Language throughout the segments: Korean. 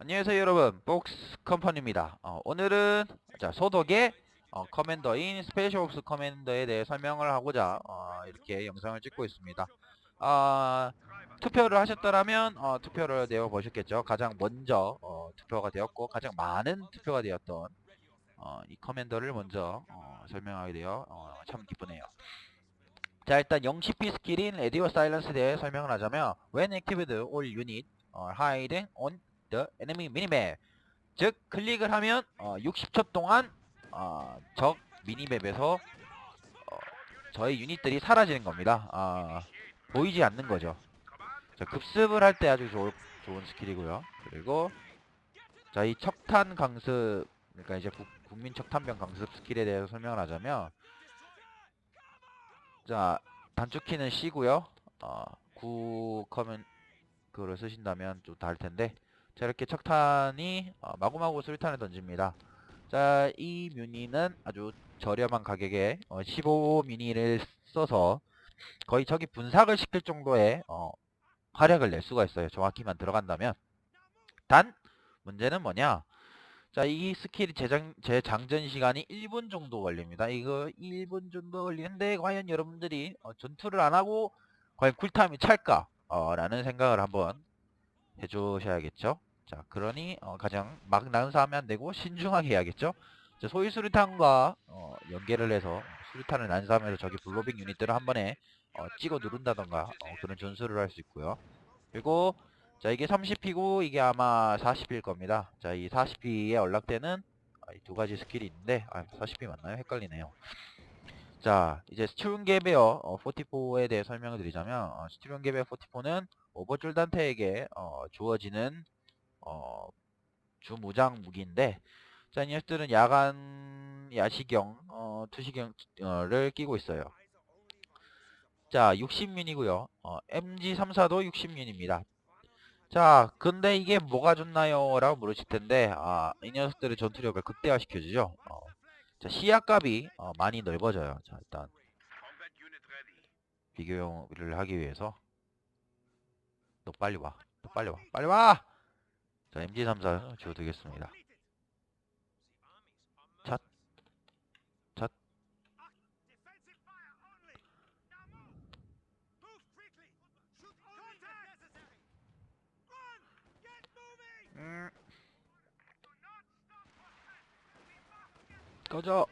안녕하세요 여러분. 복스 컴퍼니입니다. 어, 오늘은 자 소독의 어, 커맨더인 스페셜 옵스 커맨더에 대해 설명을 하고자 어, 이렇게 영상을 찍고 있습니다. 아, 투표를 하셨더라면 어, 투표를 내어 보셨겠죠? 가장 먼저 어, 투표가 되었고 가장 많은 투표가 되었던 어, 이 커맨더를 먼저 어, 설명하게 되어 어, 참 기쁘네요. 자 일단 0CP 스킬인 레디오 사일런스에 대해 설명을 하자면 When activated all unit are hiding on the enemy minimap. 즉 클릭을 하면 어, 60초 동안 어, 적 미니맵에서 어, 저의 유닛들이 사라지는 겁니다. 아, 보이지 않는 거죠. 자, 급습을 할 때 아주 좋, 좋은 스킬이고요. 그리고 자이 척탄 강습 그러니까 이제 국, 국민 척탄병 강습 스킬에 대해서 설명을 하자면 자 단축키는 C고요. 어, 구 커맨 그거를 쓰신다면 좀 다를 텐데 자 이렇게 척탄이 어, 마구마구 수류탄을 던집니다. 자 이 뮤니는 아주 저렴한 가격에 어, 15뮤니를 써서 거의 적이 분삭을 시킬 정도의 어, 화력을 낼 수가 있어요. 정확히만 들어간다면. 단 문제는 뭐냐? 자 이 스킬이 재장, 재장전 시간이 1분 정도 걸립니다. 이거 1분 정도 걸리는데 과연 여러분들이 어, 전투를 안 하고 과연 쿨타임이 찰까? 어, 라는 생각을 한번 해주셔야겠죠 자 그러니 어, 가장 막 난사하면 안 되고 신중하게 해야겠죠? 자, 소위 수류탄과 어, 연계를 해서 수류탄을 난사하면서 저기 블로빙 유닛들을 한 번에 어, 찍어 누른다던가 어, 그런 전술을 할 수 있고요. 그리고 자 이게 30피고 이게 아마 40피일 겁니다. 자 이 40피에 연락되는 아, 이두 가지 스킬이 있는데 아 40피 맞나요? 헷갈리네요. 자 이제 스티븐 게베어 어, 44에 대해 설명을 드리자면 어, 스티븐 게베어 44는 오버줄 단테에게 어, 주어지는 어, 주무장 무기인데 자, 이 녀석들은 야간 야시경, 어, 투시경을 끼고 있어요. 자, 60뮌이고요. 어, MG34도 60뮌입니다. 자, 근데 이게 뭐가 좋나요? 라고 물으실 텐데, 아, 이 녀석들의 전투력을 극대화시켜주죠. 어, 자, 시야값이 어, 많이 넓어져요. 자, 일단 비교를 하기 위해서 너 빨리 와. 너 빨리 와. 빨리 와! 자, MG34 지워두겠습니다. 잣. 잣. 음. 꺼져.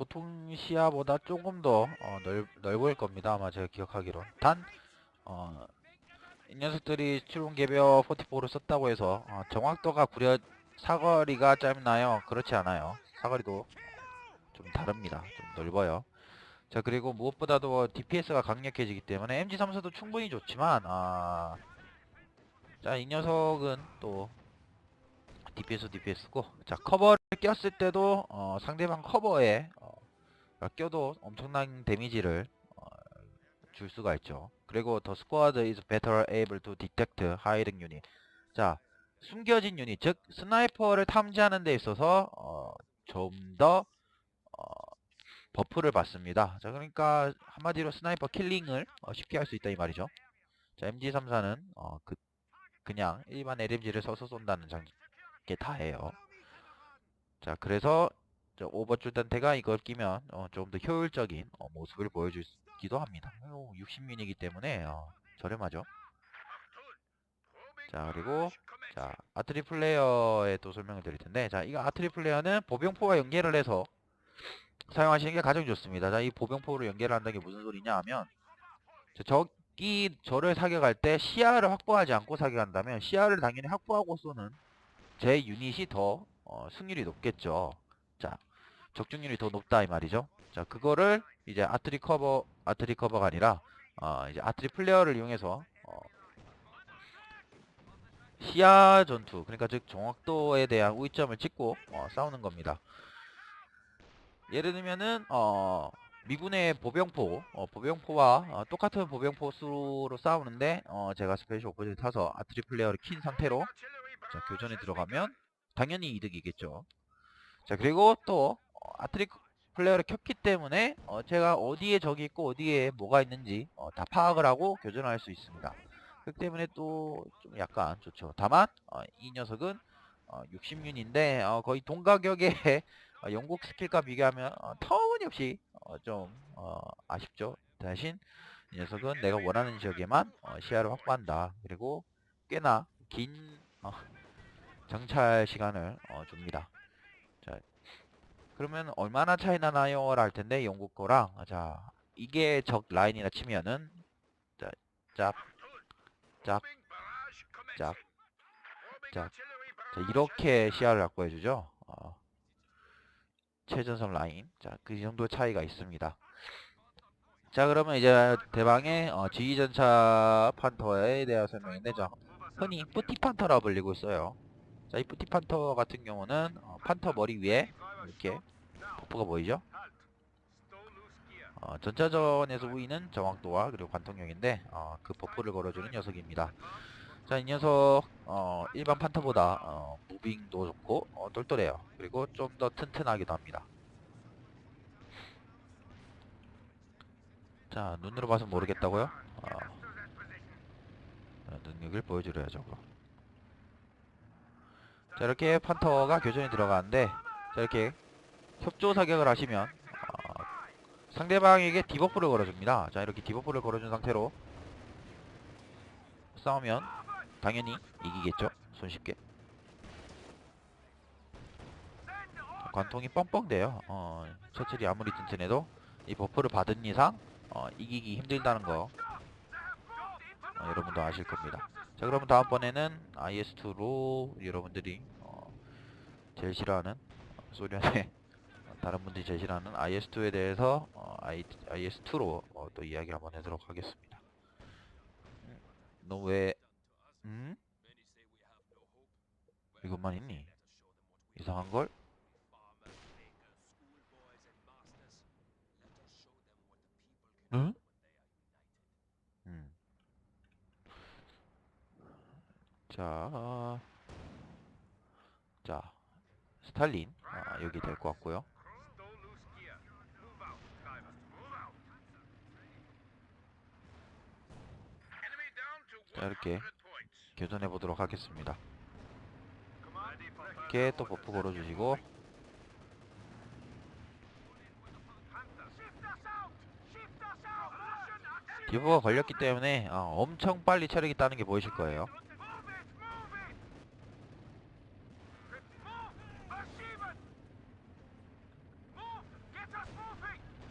보통 시야보다 조금 더 어, 넓, 넓을 겁니다. 아마 제가 기억하기론. 단, 어, 이 녀석들이 추론 개별 44를 썼다고 해서 어, 정확도가 구려 사거리가 짧나요? 그렇지 않아요. 사거리도 좀 다릅니다. 좀 넓어요. 자 그리고 무엇보다도 DPS가 강력해지기 때문에 MG34도 충분히 좋지만 아, 자이 녀석은 또 DPS DPS고 자 커버를 꼈을 때도 어, 상대방 커버에 어, 껴도 엄청난 데미지를 어, 줄 수가 있죠. 그리고 the squad is better able to detect hiding unit. 자 숨겨진 유닛 즉 스나이퍼를 탐지하는 데 있어서 어, 좀더 어, 버프를 받습니다. 자 그러니까 한마디로 스나이퍼 킬링을 어, 쉽게 할 수 있다 이 말이죠. 자 MG34는 어, 그, 그냥 일반 LMG를 써서 쏜다는 장, 게 다예요. 자, 그래서 오버줄 단테가 이걸 끼면 어, 조금 더 효율적인 어, 모습을 보여주기도 합니다. 60민이기 때문에 어, 저렴하죠. 자, 그리고 자 아트리 플레이어에 또 설명을 드릴 텐데 자, 이거 아트리 플레이어는 보병포와 연계를 해서 사용하시는 게 가장 좋습니다. 자, 이 보병포로 연계를 한다는 게 무슨 소리냐 하면 자, 적이 저를 사격할 때 시야를 확보하지 않고 사격한다면 시야를 당연히 확보하고 쏘는 제 유닛이 더 어, 승률이 높겠죠. 자, 적중률이 더 높다 이 말이죠. 자, 그거를 이제 아트리 커버, 아트리 커버가 아니라 어, 이제 아트리 플레이어를 이용해서 어, 시야 전투, 그러니까 즉 정확도에 대한 우위점을 찍고 어, 싸우는 겁니다. 예를 들면은 어, 미군의 보병포, 어, 보병포와 어, 똑같은 보병포 수로 싸우는데 어, 제가 스페셜 오퍼를 타서 아트리 플레이어를 킨 상태로 자, 교전에 들어가면 당연히 이득이겠죠. 자 그리고 또 어, 아트릭 플레이어를 켰기 때문에 어, 제가 어디에 적이 있고 어디에 뭐가 있는지 어, 다 파악을 하고 교전할 수 있습니다. 그렇기 때문에 또 좀 약간 좋죠. 다만 어, 이 녀석은 어, 60윤인데 어, 거의 동가격의 어, 영국 스킬과 비교하면 어, 터무니없이 어, 좀 어, 아쉽죠. 대신 이 녀석은 내가 원하는 지역에만 어, 시야를 확보한다. 그리고 꽤나 긴 어, 정찰 시간을 어, 줍니다. 자, 그러면 얼마나 차이 나나요? 할 텐데 영국 거랑 자 이게 적 라인이라 치면은 자, 짝, 짝, 짝, 짝. 자, 이렇게 시야를 확보해주죠. 어, 최전선 라인. 자, 그 정도 차이가 있습니다. 자, 그러면 이제 대방의 어, 지휘전차 판터에 대한 설명인데, 자, 흔히 뿌티 판터라 불리고 있어요. 자, 이 뿌티 판터 같은 경우는 어, 판터 머리 위에 이렇게 버프가 보이죠? 어, 전차전에서 우위는 정확도와 그리고 관통력인데 어, 그 버프를 걸어주는 녀석입니다. 자, 이 녀석 어, 일반 판터보다 어, 무빙도 좋고 어, 똘똘해요. 그리고 좀 더 튼튼하기도 합니다. 자, 눈으로 봐서 모르겠다고요? 어, 자, 능력을 보여주려야죠. 자, 이렇게 판터가 교전에 들어가는데 자, 이렇게 협조 사격을 하시면 어, 상대방에게 디버프를 걸어줍니다. 자, 이렇게 디버프를 걸어준 상태로 싸우면 당연히 이기겠죠. 손쉽게. 관통이 뻥뻥 돼요. 어, 처칠이 아무리 튼튼해도 이 버프를 받은 이상 어, 이기기 힘들다는 거 어, 여러분도 아실 겁니다. 자 그러면 다음번에는 IS2로 여러분들이 어, 제일 싫어하는 어, 소련의 다른 분들이 제일 싫어하는 IS2에 대해서 어, I, IS2로 어, 또 이야기를 한번 해도록 하겠습니다. 너 왜 음? 이것만 있니? 이상한 걸? 응? 음. 자, 자, 스탈린 아, 여기 될 것 같고요. 자, 이렇게 교전해 보도록 하겠습니다. 이렇게 또 버프 걸어주시고 디버가 걸렸기 때문에 어, 엄청 빨리 체력이 따는 게 보이실 거예요.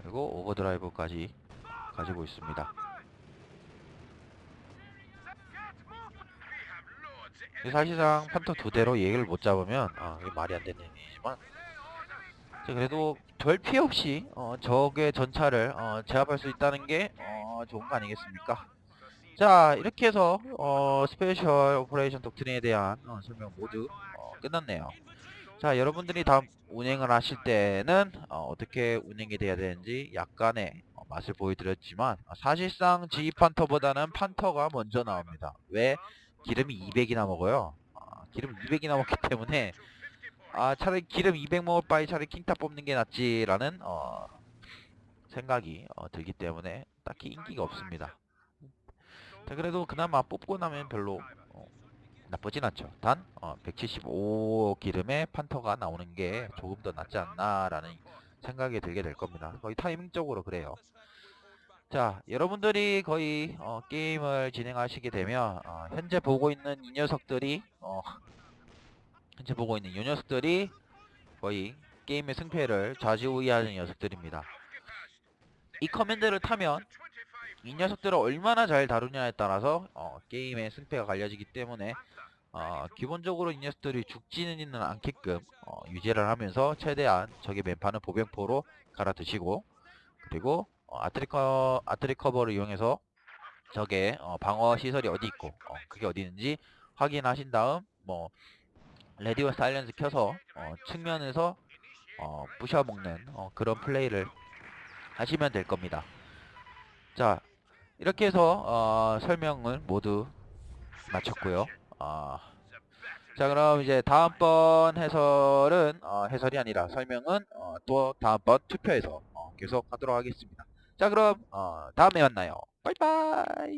그리고 오버드라이브까지 가지고 있습니다. 사실상 판터 두 대로 얘기를 못 잡으면 아, 이게 말이 안 되는 자, 그래도 별 피해 없이 어, 적의 전차를 어, 제압할 수 있다는 게 어, 좋은 거 아니겠습니까? 자 이렇게 해서 어, 스페셜 오퍼레이션 독트린에 대한 어, 설명 모두 어, 끝났네요. 자 여러분들이 다음 운행을 하실 때는 어, 떻게 운행이 돼야 되는지 약간의 어, 맛을 보여드렸지만 어, 사실상 G 판터보다는 판터가 먼저 나옵니다. 왜? 기름이 200이나 먹어요. 아, 기름 200이나 먹기 때문에 아 차라리 기름 200 먹을 바에 차라리 킹탑 뽑는 게 낫지라는 어, 생각이 어, 들기 때문에 딱히 인기가 없습니다. 자, 그래도 그나마 뽑고 나면 별로 어, 나쁘진 않죠. 단175 기름의 판터가 나오는 게 조금 더 낫지 않나라는 생각이 들게 될 겁니다. 거의 타이밍적으로 그래요. 자, 여러분들이 거의 어, 게임을 진행하시게 되면 어, 현재 보고 있는 이 녀석들이 어, 현재 보고 있는 이 녀석들이 거의 게임의 승패를 좌지우지하는 녀석들입니다. 이 커맨드를 타면 이 녀석들을 얼마나 잘 다루냐에 따라서 어, 게임의 승패가 갈려지기 때문에 어, 기본적으로 이 녀석들이 죽지는 않게끔 어, 유지를 하면서 최대한 적의 맨판을 보병포로 갈아드시고 그리고 어, 아트리커 아트리커버를 이용해서 적의 어, 방어 시설이 어디 있고 어, 그게 어디 있는지 확인하신 다음 뭐 레디오 사일렌스 켜서 어, 측면에서 어, 부셔먹는 어, 그런 플레이를 하시면 될 겁니다. 자 이렇게 해서 어, 설명을 모두 마쳤고요. 어, 자 그럼 이제 다음번 해설은 어, 해설이 아니라 설명은 어, 또 다음번 투표에서 어, 계속 하도록 하겠습니다. 자 그럼 어, 다음에 만나요. 바이바이.